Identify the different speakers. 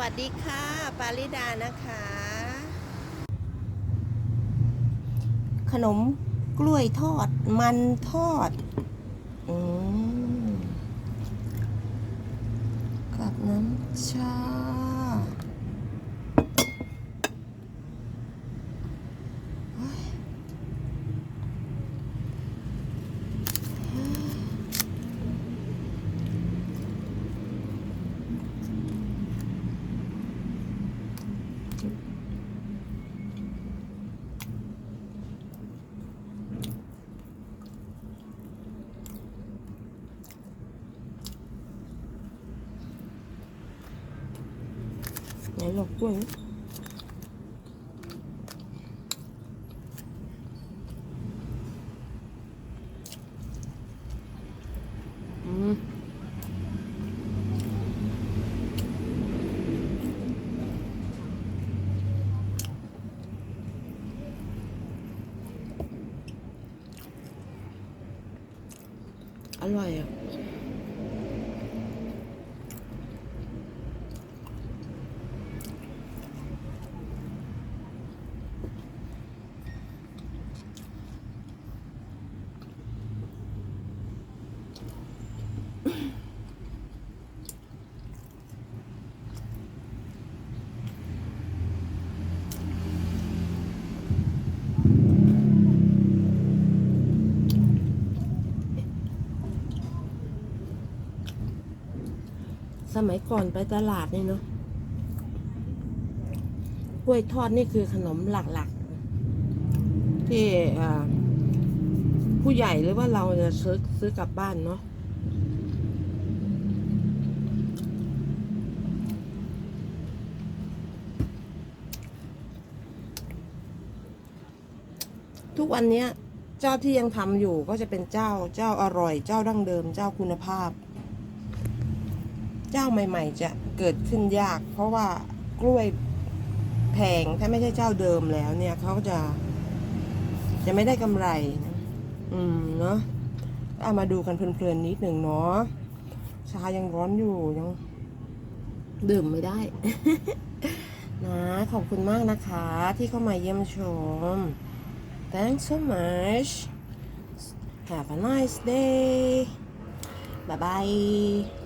Speaker 1: วัสดีค่ะ ปาริดานะคะ ขนมกล้วยทอดมันทอด อืมกับน้ำชา ไหนหลอกกล้วยนะอืมอร่อยอะ สมัยก่อนไปตลาดนี่เนาะกล้วยทอดนี่คือขนมหลักๆ ที่ผู้ใหญ่หรือว่าเราจะซื้อซื้อกลับบ้านเนาะทุกวันนี้เจ้าที่ยังทำอยู่ก็จะเป็นเจ้าเจ้าอร่อย เจ้าดั้งเดิม เจ้าคุณภาพ เจ้าใหม่ ๆ จะเกิดขึ้นยาก เพราะว่ากล้วยแพงถ้าไม่ใช่เจ้าเดิมแล้วเนี่ยเขาจะ จะไม่ได้กำไรนะอืมเนาะเอามาดูกันเพลินๆนิดหนึ่งเนาะชายังร้อนอยู่ยังดื่มไม่ได้ นะขอบคุณมากนะคะ ที่เข้ามาเยี่ยมชม thanks so much have a nice day bye bye